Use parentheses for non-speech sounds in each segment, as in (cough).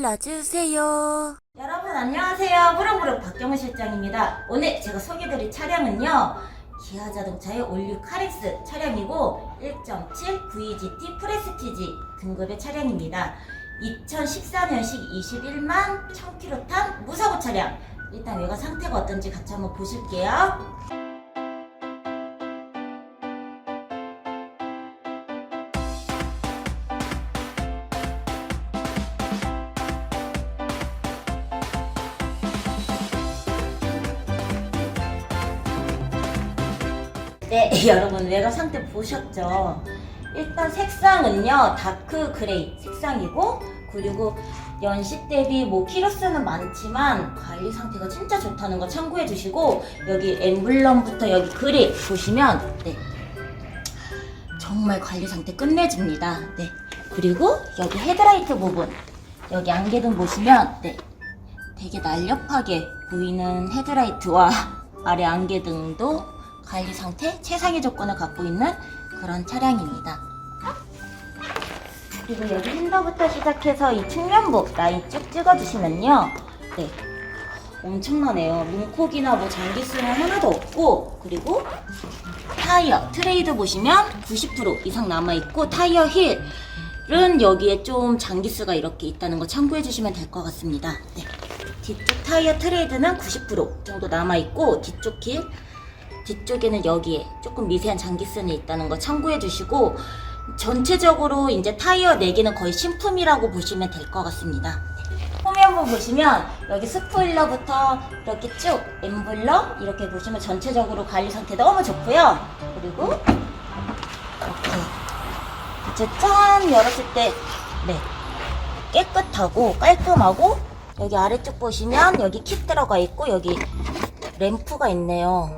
골라주세요. 여러분 안녕하세요. 부릉부릉 박경은 실장입니다. 오늘 제가 소개드릴 차량은요. 기아 자동차의 올류 카렉스 차량이고 1.7 VGT 프레스티지 등급의 차량입니다. 2014년식 21만 1000km 탄 무사고 차량. 일단 외관 상태가 어떤지 같이 한번 보실게요. 네, (laughs) 여러분 외관 상태 보셨죠? 일단 색상은요 다크 그레이 색상이고 그리고 연식 대비 뭐 키로수는 많지만 관리 상태가 진짜 좋다는 거 참고해 주시고 여기 엠블럼부터 여기 그릴 보시면 네 정말 관리 상태 끝내줍니다. 네 그리고 여기 헤드라이트 부분 여기 안개등 보시면 네 되게 날렵하게 보이는 헤드라이트와 아래 안개등도 관리 상태 최상의 조건을 갖고 있는 그런 차량입니다. 그리고 여기 핸더부터 시작해서 이 측면부 라인 쭉 찍어주시면요. 네. 엄청나네요. 문콕이나 뭐 장기수는 하나도 없고, 그리고 타이어, 트레이드 보시면 90% 이상 남아있고, 타이어 힐은 여기에 좀 장기수가 이렇게 있다는 거 참고해 주시면 될 것 같습니다. 네. 뒤쪽 타이어 트레이드는 90% 정도 남아있고, 뒤쪽 힐, 뒤쪽에는 여기에 조금 미세한 장기선이 있다는 거 참고해 주시고 전체적으로 이제 타이어 4개는 거의 신품이라고 보시면 될 것 같습니다. 후면부 보시면 여기 스포일러부터 이렇게 쭉 엠블럼 이렇게 보시면 전체적으로 관리 상태 너무 좋고요. 그리고 이렇게 이제 짠 열었을 때 네. 깨끗하고 깔끔하고 여기 아래쪽 보시면 여기 kit 들어가 있고 여기 램프가 있네요.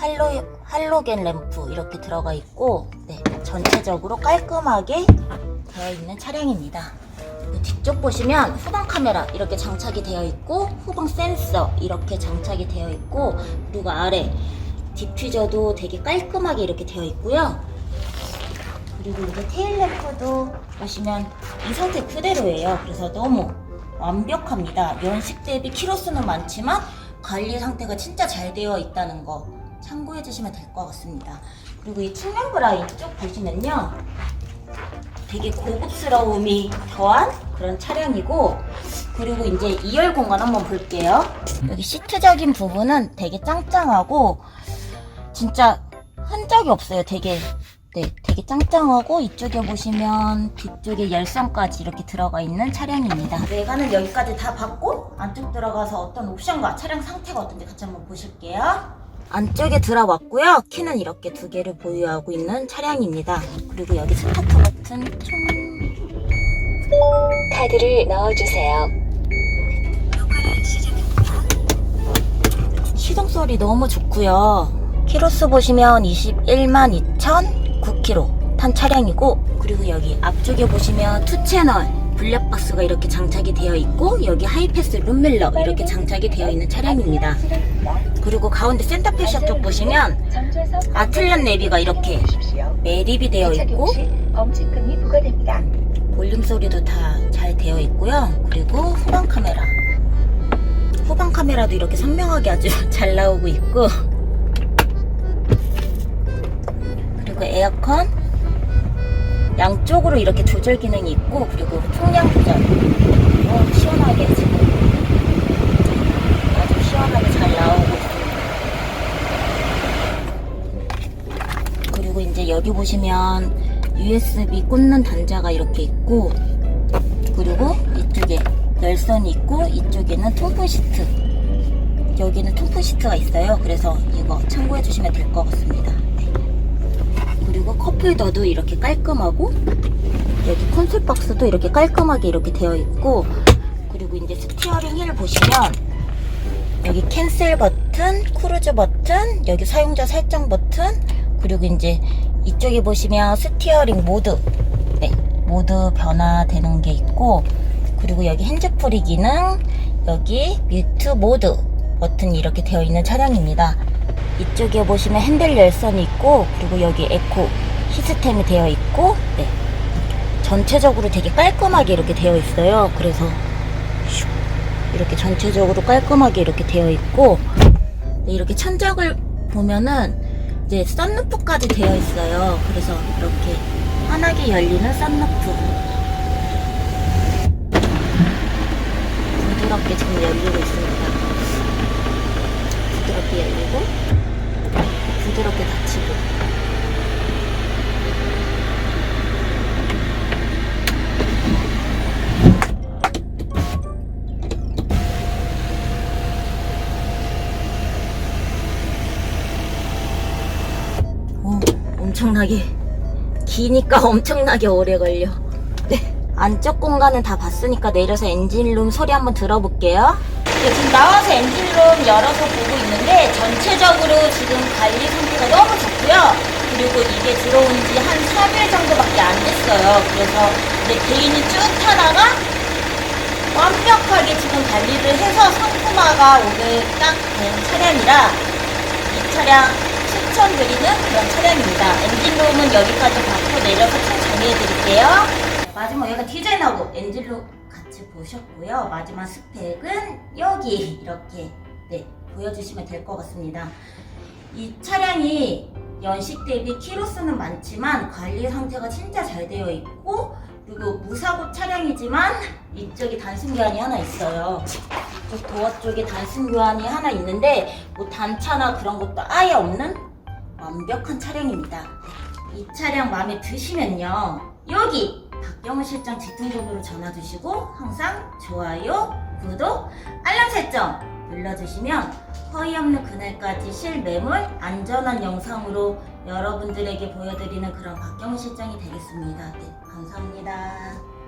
할로, 할로겐 램프 이렇게 들어가 있고 네, 전체적으로 깔끔하게 되어 있는 차량입니다. 그리고 뒤쪽 보시면 후방 카메라 이렇게 장착이 되어 있고 후방 센서 이렇게 장착이 되어 있고 그리고 아래 디퓨저도 되게 깔끔하게 이렇게 되어 있고요. 그리고 이제 테일 램프도 보시면 이 상태 그대로예요. 그래서 너무 완벽합니다. 연식 대비 키로수는 많지만 관리 상태가 진짜 잘 되어 있다는 거 참고해 주시면 될 것 같습니다. 그리고 이 측면 브라인 쭉 보시면요. 되게 고급스러움이 더한 그런 차량이고 그리고 이제 2열 공간 한번 볼게요. 여기 시트적인 부분은 되게 짱짱하고 진짜 흔적이 없어요. 되게 네, 되게 짱짱하고 이쪽에 보시면 뒤쪽에 열선까지 이렇게 들어가 있는 차량입니다. 외관은 여기까지 다 봤고 안쪽 들어가서 어떤 옵션과 차량 상태가 어떤지 같이 한번 보실게요. 안쪽에 들어왔고요. 키는 이렇게 두 개를 보유하고 있는 차량입니다. 그리고 여기 스타트 버튼 총 카드를 넣어주세요. 시동 소리 너무 좋고요. 키로수 보시면 21만 2,009km 탄 차량이고 그리고 여기 앞쪽에 보시면 투 채널 블랙박스가 이렇게 장착이 되어 있고 여기 하이패스 룸밀러 이렇게 장착이 되어 있는 차량입니다. 그리고 가운데 센터페셔 쪽 보시면 아틀란 내비가 이렇게 매립이 되어 있고. 볼륨 소리도 다 잘 되어 있고요. 그리고 후방 카메라. 후방 카메라도 이렇게 선명하게 아주 (laughs) 잘 나오고 있고. 그리고 에어컨. 양쪽으로 이렇게 조절 기능이 있고, 그리고 풍량 조절. 어, 시원하게 지금. 아주 시원하게 잘 나오고. 그리고 이제 여기 보시면 USB 꽂는 단자가 이렇게 있고, 그리고 이쪽에 열선이 있고 이쪽에는 통풍 시트 여기는 통풍 시트가 있어요 그래서 이거 참고해 주시면 될 것 같습니다 네. 그리고 컵홀더도 이렇게 깔끔하고 여기 콘솔 박스도 이렇게 깔끔하게 이렇게 되어 있고 그리고 이제 스티어링 힐 보시면 여기 캔슬 버튼, 크루즈 버튼, 여기 사용자 설정 버튼, 그리고 이제 이쪽에 보시면 스티어링 모드, 네, 모드 변화되는 게 있고, 그리고 여기 핸즈프리 기능, 여기 뮤트 모드 버튼이 이렇게 되어 있는 차량입니다. 이쪽에 보시면 핸들 열선이 있고, 그리고 여기 에코 시스템이 되어 있고, 네. 전체적으로 되게 깔끔하게 이렇게 되어 있어요. 그래서 슉. 이렇게 전체적으로 깔끔하게 이렇게 되어 있고 네, 이렇게 천장을 보면은 이제 썬루프까지 되어 있어요. 그래서 이렇게 환하게 열리는 썬루프. 부드럽게 지금 열리고 있습니다. 부드럽게 열리고 부드럽게 닫히고. 어, 엄청나게 기니까 엄청나게 오래 걸려. 네, 안쪽 공간은 다 봤으니까 내려서 엔진룸 소리 한번 들어볼게요. 네, 지금 나와서 엔진룸 열어서 보고 있는데 전체적으로 지금 관리 상태가 너무 좋고요. 그리고 이게 들어온 지 한 3일 정도밖에 안 됐어요. 그래서 이제 개인이 쭉 타다가 완벽하게 지금 관리를 해서 상품화가 오늘 딱 된 차량이라 이 차량 추천드리는 그런 차량입니다. 엔진룸은 여기까지 받고 내려서 총 정리해드릴게요. 마지막 여기가 디자인하고 엔진룸 같이 보셨고요. 마지막 스펙은 여기 이렇게 네, 보여주시면 될 것 같습니다. 이 차량이 연식 대비 키로수는 많지만 관리 상태가 진짜 잘 되어 있고 그리고 무사고 차량이지만 이쪽에 단순 교환이 하나 있어요. 이쪽 도어 쪽에 단순 교환이 하나 있는데 뭐 단차나 그런 것도 아예 없는 완벽한 차량입니다. 이 차량 마음에 드시면요. 여기 박경훈 실장 집중번호로 전화 주시고 항상 좋아요, 구독, 알람 설정 눌러주시면 허위 없는 그날까지 실매물 안전한 영상으로 여러분들에게 보여드리는 그런 박경훈 실장이 되겠습니다. 네, 감사합니다.